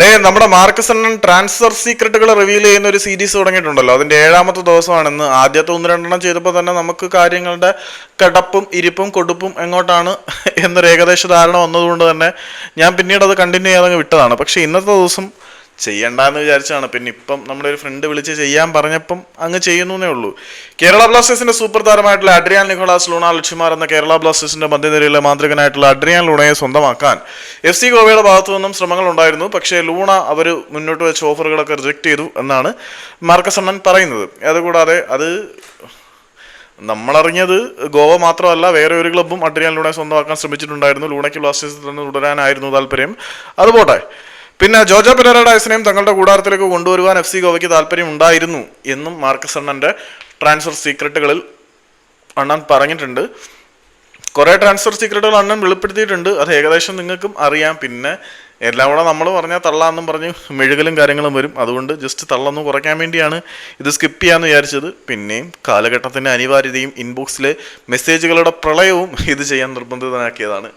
Day നമ്മുടെ Marcus അണ്ണൻ transfer സീക്രട്ടുകൾ reveal ചെയ്യുന്ന ഒരു സീരീസ് തുടങ്ങിയിട്ടുണ്ടല്ലോ. അതിന്റെ ഏഴാമത്തെ ദിവസമാണെന്ന്. ആദ്യത്തെ ഒന്ന് രണ്ടെണ്ണം ചെയ്തപ്പോൾ തന്നെ നമുക്ക് കാര്യങ്ങളുടെ കടപ്പും ഇരിപ്പും കൊടുപ്പും എങ്ങോട്ടാണ് എന്നൊരു ഏകദേശ ധാരണ വന്നതുകൊണ്ട് തന്നെ ഞാൻ പിന്നീട് അത് കണ്ടിന്യൂ ചെയ്യാതെ വിട്ടതാണ്. പക്ഷെ ഇന്നത്തെ ദിവസം ചെയ്യണ്ടെന്ന് വിചാരിച്ചാണ്. പിന്നെ ഇപ്പം നമ്മുടെ ഒരു ഫ്രണ്ട് വിളിച്ച് ചെയ്യാൻ പറഞ്ഞപ്പം അങ്ങ് ചെയ്യുന്നേ ഉള്ളൂ. കേരള ബ്ലാസ്റ്റേഴ്സിന്റെ സൂപ്പർ താരമായിട്ടുള്ള അഡ്രിയാൻ നിക്കോളാസ് ലൂണ ലക്ഷ്യമാർ എന്ന കേരള ബ്ലാസ്റ്റേഴ്സിന്റെ മധ്യനിരയിലെ മാന്ത്രികനായിട്ടുള്ള അഡ്രിയാൻ ലൂണയെ സ്വന്തമാക്കാൻ എഫ് സി ഗോവയുടെ ഭാഗത്തു നിന്നും ശ്രമങ്ങൾ ഉണ്ടായിരുന്നു. പക്ഷേ ലൂണ അവർ മുന്നോട്ട് വെച്ച ഓഫറുകളൊക്കെ റിജക്ട് ചെയ്തു എന്നാണ് മാർക്കസ് അണ്ണൻ പറയുന്നത്. അതുകൂടാതെ അത് നമ്മളറിഞ്ഞത് ഗോവ മാത്രമല്ല വേറെ ഒരു ക്ലബ്ബും അഡ്രിയാൻ ലൂണയെ സ്വന്തമാക്കാൻ ശ്രമിച്ചിട്ടുണ്ടായിരുന്നു. ലൂണയ്ക്ക് ബ്ലാസ്റ്റേഴ്സിൽ നിന്ന് തുടരാനായിരുന്നു താല്പര്യം. അതുപോട്ടെ. പിന്നെ ജോജോ പെരാഡായസിനെയും തങ്ങളുടെ കൂടാരത്തിലേക്ക് കൊണ്ടുവരുവാൻ എഫ് സി ഗോവയ്ക്ക് താല്പര്യം ഉണ്ടായിരുന്നു എന്നും മാർക്കസ് അണ്ണന്റെ ട്രാൻസ്ഫർ സീക്രട്ടുകളിൽ അണ്ണൻ പറഞ്ഞിട്ടുണ്ട്. കുറേ ട്രാൻസ്ഫർ സീക്രട്ടുകൾ അണ്ണൻ വെളിപ്പെടുത്തിയിട്ടുണ്ട്. അത് ഏകദേശം നിങ്ങൾക്കും അറിയാം. പിന്നെ എല്ലാം കൂടെ നമ്മൾ പറഞ്ഞാൽ തള്ളാന്നും പറഞ്ഞ് മെഴുകലും കാര്യങ്ങളും വരും. അതുകൊണ്ട് ജസ്റ്റ് തള്ളൊന്ന് കുറയ്ക്കാൻ വേണ്ടിയാണ് ഇത് സ്കിപ്പ് ചെയ്യാമെന്ന് വിചാരിച്ചത്. പിന്നെയും കാലഘട്ടത്തിന്റെ അനിവാര്യതയും ഇൻബോക്സിലെ മെസ്സേജുകളുടെ പ്രളയവും ഇത് ചെയ്യാൻ നിർബന്ധിതനാക്കിയതാണ്.